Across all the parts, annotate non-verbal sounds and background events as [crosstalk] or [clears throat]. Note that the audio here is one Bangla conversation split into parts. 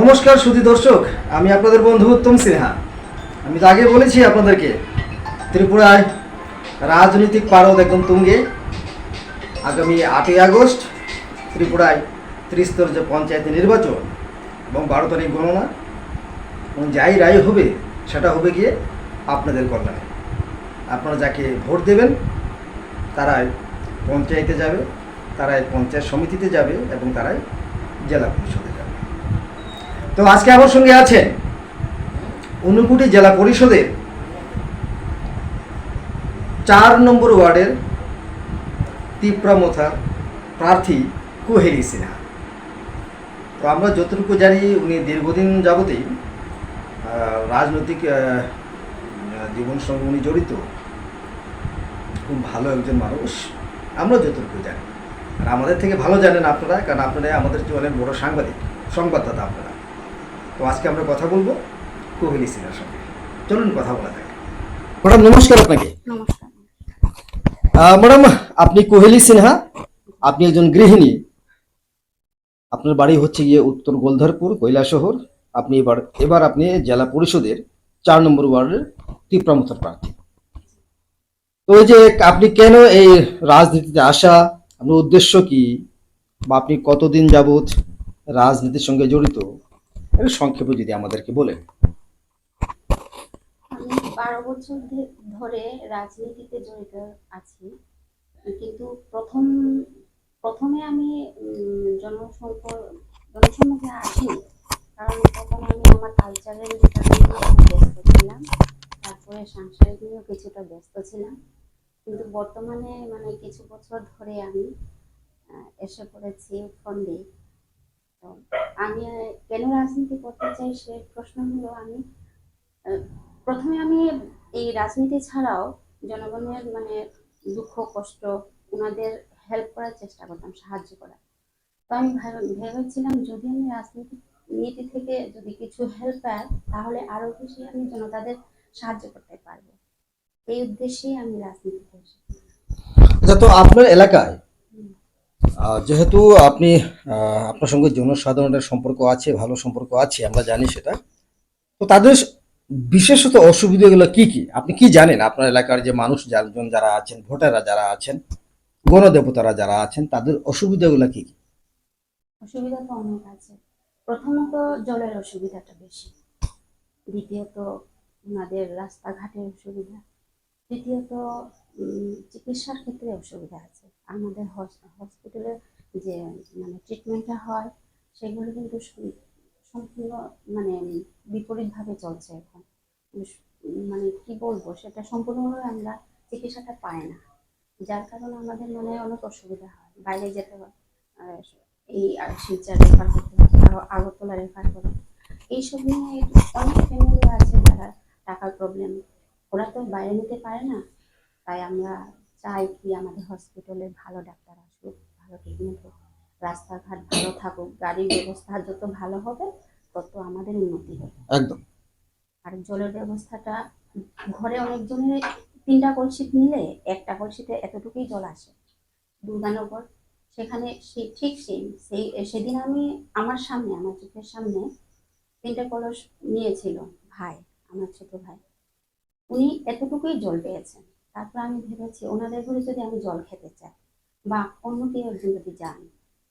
নমস্কার সুধী দর্শক, আমি আপনাদের বন্ধু উত্তম সিনহা। আমি তো আগে বলেছি আপনাদেরকে, ত্রিপুরায় রাজনৈতিক পারদ একদম তুঙ্গে। আগামী আটই আগস্ট ত্রিপুরায় ত্রিস্তর যে পঞ্চায়েত নির্বাচন এবং বারো তারিখ গণনা, এবং যাই রায় হবে, সেটা হবে গিয়ে আপনাদের কল্যাণে। আপনারা যাকে ভোট দেবেন, তারাই পঞ্চায়েতে যাবে, তারাই পঞ্চায়েত সমিতিতে যাবে এবং তারাই জেলা পরিষদে তো আজকে আমার সঙ্গে আছেন ঊনকুটি জেলা পরিষদের চার নম্বর ওয়ার্ডের তিপ্রামথার প্রার্থী কুহেলি সিনহা। তো আমরা যতটুকু জানি উনি দীর্ঘদিন যাবতেই রাজনৈতিক জীবন সঙ্গে উনি জড়িত। খুব ভালো একজন মানুষ, আমরা যতটুকু জানি। আর আমাদের থেকে ভালো জানেন আপনারা, কারণ আপনারা আমাদের যে অনেক বড় সাংবাদিক, সংবাদদাতা আপনারা। তো আজকে আমরা কথা বলব কোহলি সিনহার সঙ্গে। চলুন কথা বলা যাক। ম্যাডাম নমস্কার আপনাকে। নমস্কার। ম্যাডাম আপনি কোহেলি সিনহা আপনি একজন গৃহিণী। আপনার বাড়ি হচ্ছে গিয়ে উত্তর গোলধারপুর কৈলাসহর। আপনি এবার এবার আপনি জেলা পরিষদের চার নম্বর ওয়ার্ডের তীব্রামতার প্রার্থী। তো ওই যে আপনি কেন এই রাজনীতিতে আসা? আপনার উদ্দেশ্য কি? বা আপনি কতদিন যাবত রাজনীতির সঙ্গে জড়িত? একটু সংক্ষেপে যদি আমাদেরকে বলেন আমি বারো বছর ধরে রাজনীতিতে জড়িত আছি। কিন্তু প্রথম প্রথমে আমি উম, জনসম্পর্ক জনসম্মুখে আসিনি। কারণ তখন আমি আমার কালচারের ব্যস্ত ছিলাম। তারপরে সাংসারিক নিয়েও কিছুটা ব্যস্ত ছিলাম। কিন্তু বর্তমানে মানে কিছু বছর ধরে আমি এসে পড়েছি ফন্ডে আমি কেন রাজনীতি করতে চাই সে প্রশ্ন হলো আমি প্রথমে আমি এই রাজনীতি ছাড়াও জনগণের মানে দুঃখ, কষ্ট ওনাদের হেল্প করার চেষ্টা করতাম, সাহায্য করার। তো আমি ভাব- ভেবেছিলাম যদি আমি রাজনীতি, নীতি থেকে যদি কিছু হেল্প পাই, তাহলে আরও বেশি আমি জনতাদের সাহায্য করতে পারব। এই উদ্দেশ্যেই আমি রাজনীতিতে এসেছি। আচ্ছা তো আপনার এলাকায় যেহেতু আপনি আপনার সঙ্গে জনসাধারণের সম্পর্ক আছে, ভালো সম্পর্ক আছে, আমরা জানি সেটা, তো তাদের বিশেষত অসুবিধাগুলো কি কি? আপনি কি জানেন? আপনার এলাকার যে মানুষ যাজন যারা আছেন, ভোটাররা যারা আছেন, গণদেবতারা যারা আছেন, তাদের অসুবিধাগুলো কি কি? অসুবিধা তো অনেক আছে। প্রথমত জলের অসুবিধাটা বেশি। দ্বিতীয়ত ওনাদের রাস্তাঘাটের অসুবিধা। তৃতীয়ত চিকিৎসার ক্ষেত্রে অসুবিধা আছে। আমাদের হসপিটালে যে মানে ট্রিটমেন্টটা হয়, সেগুলো কিন্তু সম্পূর্ণ মানে বিপরীতভাবে চলছে এখন। মানে কি বলব, সেটা সম্পূর্ণভাবে আমরা চিকিৎসাটা পাই না। যার কারণে আমাদের মানে অনেক অসুবিধা হয়। বাইরে যেতে হয় এই আর শিলচর রেফার করতে হয় আগরতলা রেফার করে এইসব নিয়ে অনেক ফ্যামিলি আছে যারা টাকার প্রবলেম ওরা তো বাইরে নিতে পারে না। তাই আমরা চাই কি আমাদের হসপিটালে ভালো ডাক্তার আসুক ভালো ট্রিটমেন্ট হোক রাস্তাঘাট ভালো থাকুক গাড়ির ব্যবস্থা যত ভালো হবে তত আমাদের উন্নতি হবে। একদম। আর জলের ব্যবস্থাটা ঘরে অনেকজনের তিনটা কলসি নিলে একটা কলসিতে এতটুকুই জল আসে। দুর্গানগর সেখানে সে- ঠিক সেই সেই সেদিন আমি আমার সামনে আমার চোখের সামনে তিনটা কলস নিয়েছিল ভাই আমার ছোট ভাই। উনি এতটুকুই জল পেয়েছেন। তারপর আমি ভেবেছি ওনাদের ঘরে যদি আমি জল খেতে চাই বা অন্য কেউ একজন যদি যান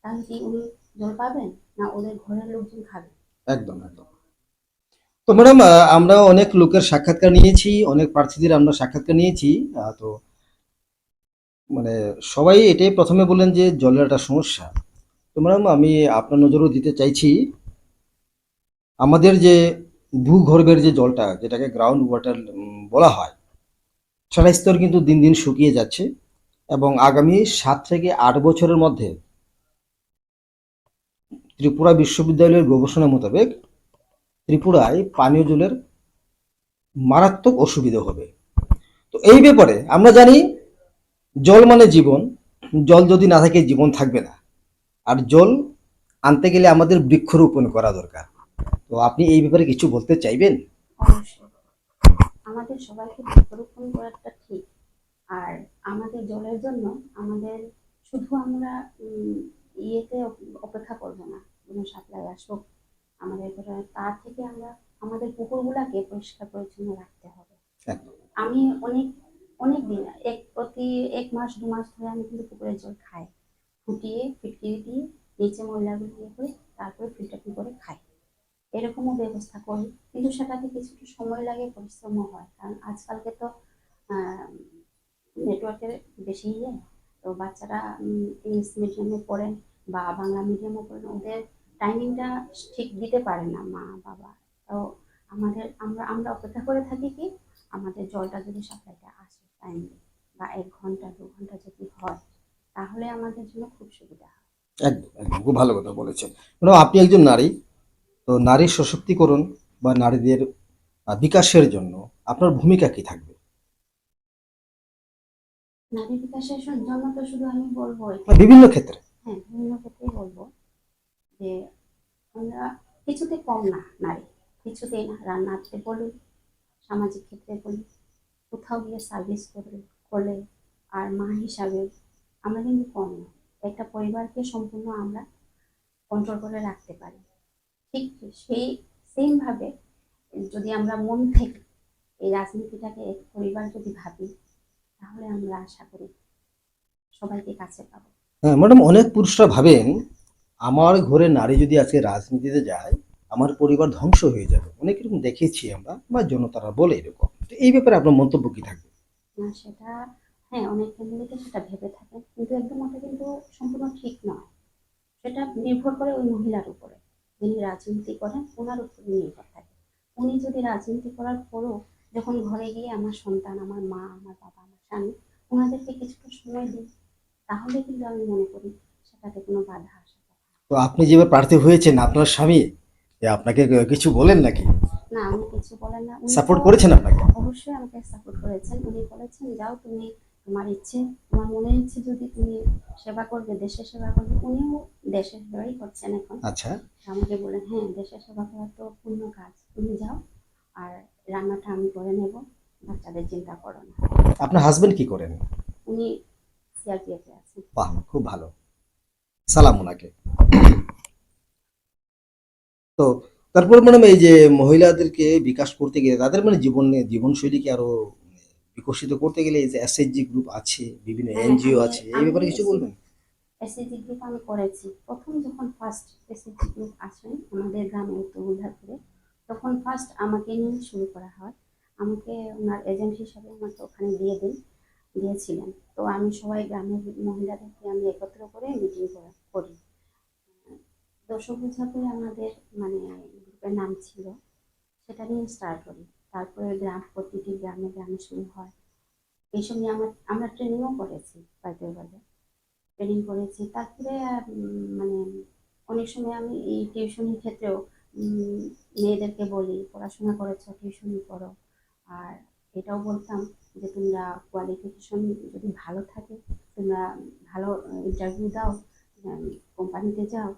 তাহলে কি উনি জল পাবেন না ওদের ঘরের লোকজন খাবে? একদম একদম। তো ম্যাডাম আমরা অনেক লোকের সাক্ষাৎকার নিয়েছি, অনেক প্রার্থীদের আমরা সাক্ষাৎকার নিয়েছি তো মানে সবাই এটাই প্রথমে বললেন যে জলের একটা সমস্যা। তো ম্যাডাম, আমি আপনার নজরও দিতে চাইছি, আমাদের যে ভূগর্ভের যে জলটা, যেটাকে গ্রাউন্ড ওয়াটার বলা হয় সেটা স্তর কিন্তু দিন দিন শুকিয়ে যাচ্ছে এবং আগামী সাত থেকে আট বছরের মধ্যে ত্রিপুরা বিশ্ববিদ্যালয়ের গবেষণা মোতাবেক ত্রিপুরায় পানীয় জলের মারাত্মক অসুবিধা হবে। তো এই ব্যাপারে আমরা জানি জল মানে জীবন, জল যদি না থাকে জীবন থাকবে না। আর জল আনতে গেলে আমাদের বৃক্ষরোপণ করা দরকার। তো আপনি এই ব্যাপারে কিছু বলতে চাইবেন? আমাদের সবাইকে বৃক্ষরোপণ করাটা ঠিক। আর আমাদের জলের জন্য আমাদের শুধু আমরা ইয়েতে অপেক্ষা করব না। কোনো সাপ্লাই আসুক আমাদের তা থেকে আমরা আমাদের পুকুরগুলাকে পরিষ্কার পরিচ্ছন্ন রাখতে হবে। আমি অনেক অনেক দিন এক প্রতি এক মাস দু মাস ধরে আমি কিন্তু পুকুরের জল খাই। ফুটিয়ে ফিটকিরি দিয়ে নিচে ময়লাগুলো ইয়ে করে তারপরে ফিল্টারিং করে খাই। এরকমও ব্যবস্থা করি। কিন্তু সেটাতে কিছুটা সময় লাগে, পরিশ্রমও হয়। কারণ আজকালকে তো নেটওয়ার্কের বেশি ইয়ে। তো বাচ্চারা ইংলিশ মিডিয়ামে পড়েন বা বাংলা মিডিয়ামে পড়েন, ওদের টাইমিংটা ঠিক দিতে পারে না মা, বাবা। তো আমাদের, আমরা আমরা অপেক্ষা করে থাকি কি, আমাদের জলটা যদি সাপ্লাইটা আসে টাইমলি বা এক ঘণ্টা, দু ঘণ্টা যদি হয়, তাহলে আমাদের জন্য খুব সুবিধা হয়। একদম একদম। খুব ভালো কথা বলেছেন। ম্যাডাম আপনি একজন নারী তো নারীর সশক্তিকরণ বা নারীদের বিকাশের জন্য আপনার ভূমিকা কি থাকবে? নারী বিকাশের জন্য তো শুধু আমি বলব বিভিন্ন ক্ষেত্রে। হ্যাঁ বিভিন্ন ক্ষেত্রেই বলব যে আমরা কিছুতে কম না নারী কিছুতেই না। রান্নাতে বলি সামাজিক ক্ষেত্রে বলি কোথাও গিয়ে সার্ভিস করলে করলে আর মা হিসাবে আমরা কিন্তু কম না। একটা পরিবারকে সম্পূর্ণ আমরা কন্ট্রোল করে রাখতে পারি। ঠিক সেই সেমভাবে যদি আমরা মন থেকে এই রাজনীতিটাকে এক পরিবার যদি ভাবি তাহলে আমরা আশা করি সবাইকে কাছে পাবো। হ্যাঁ ম্যাডাম অনেক পুরুষরা ভাবেন আমার ঘরে নারী যদি আজকে রাজনীতিতে যায় আমার পরিবার ধ্বংস হয়ে যাবে। অনেক এরকম দেখেছি আমরা বা জনতারা বলে এরকম। তো এই ব্যাপারে আপনার মন্তব্য কি থাকবে? না সেটা হ্যাঁ অনেক ফ্যামিলিতে সেটা ভেবে থাকে কিন্তু একদম ওটা কিন্তু সম্পূর্ণ ঠিক নয়। সেটা নির্ভর করে ওই মহিলার উপরে। যিনি রাজনীতি করেন ওনার উপরে নির্ভর থাকে। উনি যদি রাজনীতি করার পরও যখন ঘরে গিয়ে আমার সন্তান আমার মা আমার বাবা আমার স্বামী ওনাদেরকে কিছুটা সময় দিই তাহলে কিন্তু আমি মনে করি সেটাতে কোনো বাধা আসে। তো আপনি যেভাবে প্রার্থী হয়েছেন আপনার স্বামী আপনাকে কিছু বলেন নাকি? না আমি কিছু বলেন না। সাপোর্ট করেছেন আপনাকে? অবশ্যই আমাকে সাপোর্ট করেছেন। উনি বলেছেন যাও তুমি তোমার ইচ্ছে তোমার মনে ইচ্ছে যদি তুমি সেবা করবে দেশের সেবা করবে উনিও দেশের সেবাই করছেন এখন। আচ্ছা। আমাকে বলেন হ্যাঁ দেশের সেবা করা তো পূর্ণ কাজ তুমি যাও আর রান্নাটা আমি করে নেব বাচ্চাদের চিন্তা করো না। আপনার হাজবেন্ড কি করেন? উনি সিআরপিএফে আছেন। বাহ খুব ভালো। সালাম ওনাকে। তো তারপর ম্যাডাম এই যে মহিলাদেরকে বিকাশ করতে গেলে তাদের মানে জীবন জীবনশৈলীকে আরও বিকশিত করতে গেলে এই যে এসএইচজি গ্রুপ আছে বিভিন্ন হ্যাঁ, এনজিও আছে এই আমি ব্যাপারে কিছু বলবেন? এসএসজি গ্রুপ আমি করেছি। প্রথম যখন ফার্স্ট এসএসজি গ্রুপ আসেন আমাদের গ্রামে উত্তর উদ্ধারপুরে তখন ফার্স্ট আমাকে নিয়ে শুরু করা হয়। আমাকে ওনার এজেন্ট হিসাবে আমাকে ওখানে দিয়ে দিন দিয়েছিলেন। তো আমি সবাই গ্রামের মহিলাদেরকে আমি একত্র করে মিটিং করি দর্শক বুঝাপুরে আমাদের মানে গ্রুপের নাম ছিল সেটা নিয়ে স্টার্ট করি। তারপরে গ্রাম, প্রতিটি গ্রামে গ্রামে শুরু হয়। এইসব নিয়ে আমার, আমরা ট্রেনিংও করেছি বাড়িতে বাড়িতে ট্রেনিং করেছি। তারপরে মানে অনেক সময় আমি এই টিউশনির ক্ষেত্রেও মেয়েদেরকে বলি, পড়াশোনা করেছ টিউশনি করো। আর এটাও বলতাম যে, তোমরা কোয়ালিফিকেশন যদি ভালো থাকে, তোমরা ভালো ইন্টারভিউ দাও কোম্পানিতে যাও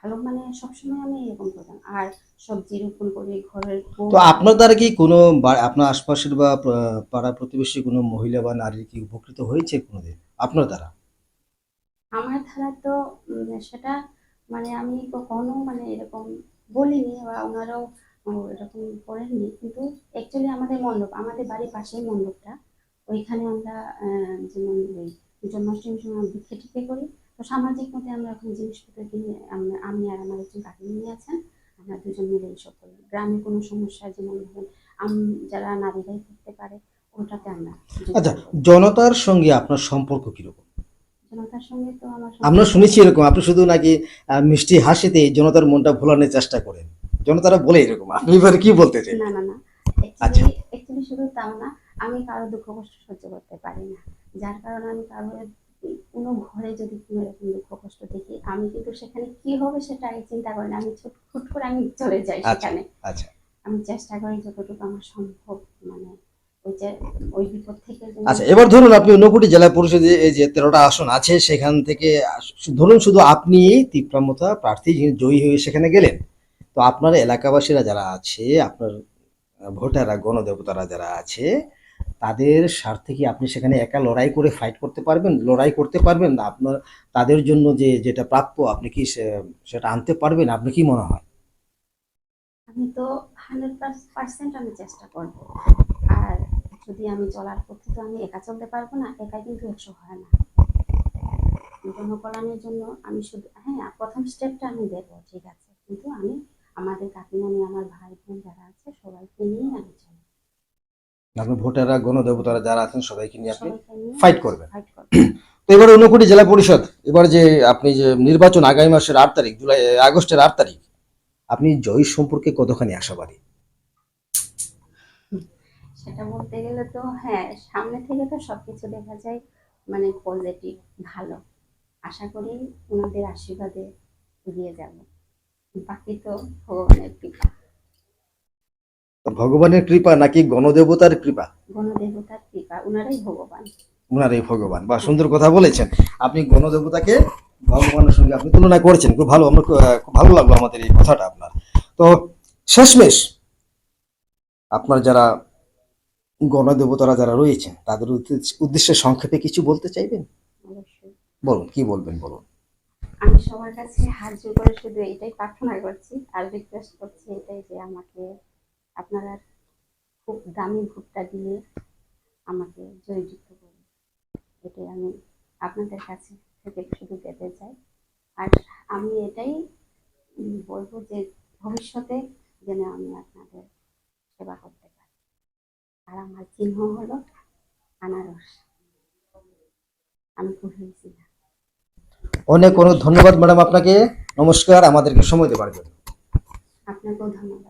ভালো মানে সবসময় আমি এরকম করতাম। আর সবজি রোপণ করি ঘরের তো আপনার দ্বারা কি কোনো আপনার আশপাশের বা পাড়া প্রতিবেশী কোনো মহিলা বা নারী কি উপকৃত হয়েছে কোনোদিন? আপনার দ্বারা? আমার ধারা তো সেটা মানে আমি কখনো মানে এরকম বলিনি বা ওনারাও এরকম করেননি। কিন্তু অ্যাকচুয়ালি আমাদের মণ্ডপ আমাদের বাড়ির পাশেই মণ্ডপটা। ওইখানে আমরা যেমন ওই জন্মাষ্টমীর সময় ভিক্ষে টিকে করি। তো সামাজিক মতে আমরা এখন জিনিসপত্র কিনে আমি আর আমার একজন কাকিমণি আছেন আমরা দুজন মিলে এইসব করি গ্রামে কোনো সমস্যা যেমন ধরুন যারা নারীরাই করতে পারে ওটাতে আমরা আচ্ছা জনতার সঙ্গে আপনার সম্পর্ক কীরকম? জনতার সঙ্গে তো আমার আমরা শুনেছি এরকম আপনি শুধু নাকি মিষ্টি হাসিতে জনতার মনটা ভোলানোর চেষ্টা করেন। জনতারা বলে এরকম আপনি এবারে কি বলতে চাই না না না। আচ্ছা। অ্যাকচুয়ালি শুধু তাও না আমি কারও দুঃখ কষ্ট সহ্য করতে পারি না। যার কারণে আমি কারও কোনো ঘরে যদি কোনো এরকম দুঃখ কষ্ট দেখি আমি কিন্তু সেখানে কি হবে সেটা আমি চিন্তা করি না আমি ছুট ফুট করে আমি চলে যাই আচ্ছা। সেখানে আচ্ছা আমি চেষ্টা করি যতটুকু আমার সম্ভব মানে আচ্ছা এবার ধরুন আপনি ঊনকোটি জেলা পরিষদে এই যে তেরোটা আসন আছে সেখান থেকে ধরুন শুধু আপনি তীব্রামতা প্রার্থী যিনি জয়ী হয়ে সেখানে গেলেন তো আপনার এলাকাবাসীরা যারা আছে আপনার ভোটাররা গণদেবতারা যারা আছে তাদের স্বার্থে কি আপনি সেখানে একা লড়াই করে ফাইট করতে পারবেন? লড়াই করতে পারবেন না। আপনার, তাদের জন্য যে, যেটা প্রাপ্য, আপনি কি সেটা আনতে পারবেন? আপনি কি মনে হয়? আমি তো হান্ড্রেড পার্সেন্ট আমি চেষ্টা করব। আর যদি আমি চলার পথে তো আমি একা চলতে পারব না একা কিন্তু একশো হয় না। জনকল্যাণের জন্য আমি শুধু হ্যাঁ প্রথম স্টেপটা আমি দেবো, ঠিক আছে। কিন্তু আমি, আমাদের কাকিনানি আমার ভাই বোন যারা আছে, সবাইকে নিয়ে আমি চলি আপনার ভোটাররা গণদেবতারা যারা আছেন সবাইকে নিয়ে আপনি fight করবেন। [clears throat] তো এবার ঊনকোটি জেলা পরিষদ এবার যে আপনি যে নির্বাচন আগামী মাসের আট তারিখ জুলাই আগস্টের আট তারিখ আপনি জয় সম্পর্কে কতখানি আশাবাদী? সেটা বলতে গেলে তো হ্যাঁ সামনে থেকে তো সবকিছু দেখা যায় মানে পজিটিভ ভালো। আশা করি ওনাদের আশীর্বাদে এগিয়ে যাব। বাকি তো ভগবানের কৃপা। ভগবানের কৃপা নাকি গণদেবতার কৃপা? গণদেবতার কৃপা ওনারাই ভগবান। উনারাই ভগবান। বা সুন্দর কথা বলেছেন। আপনি গণদেবতাকে ভগবানের সঙ্গে আপনি তুলনা করেছেন। খুব ভালো আমরা খুব ভালো লাগল আমাদের এই কথাটা আপনার। তো শেষমেশ আপনার যারা গণদেবতারা যারা রয়েছেন তাদের উদ্দেশ্য- উদ্দেশ্যে সংক্ষেপে কিছু বলতে চাইবেন? বলুন কি বলবেন বলুন। আমি সবার কাছে হাত জোর করে শুধু এটাই প্রার্থনা করছি আর রিকোয়েস্ট করছি এটাই যে আমাকে আপনারা খুব দামি ভুট্টা দিয়ে আমাকে জয়যুক্ত করুন। এটাই আমি আপনাদের কাছে থেকে শুধু পেতে চাই। আর আমি এটাই বলব যে ভবিষ্যতে যেন আমি আপনাদের সেবা করতে পারি। আর আমার চিহ্ন হলো আনারস। আমি কুহিয়েছি না অনেক অনেক ধন্যবাদ ম্যাডাম আপনাকে। নমস্কার আমাদেরকে সময় দেওয়ার জন্য আপনাকেও ধন্যবাদ।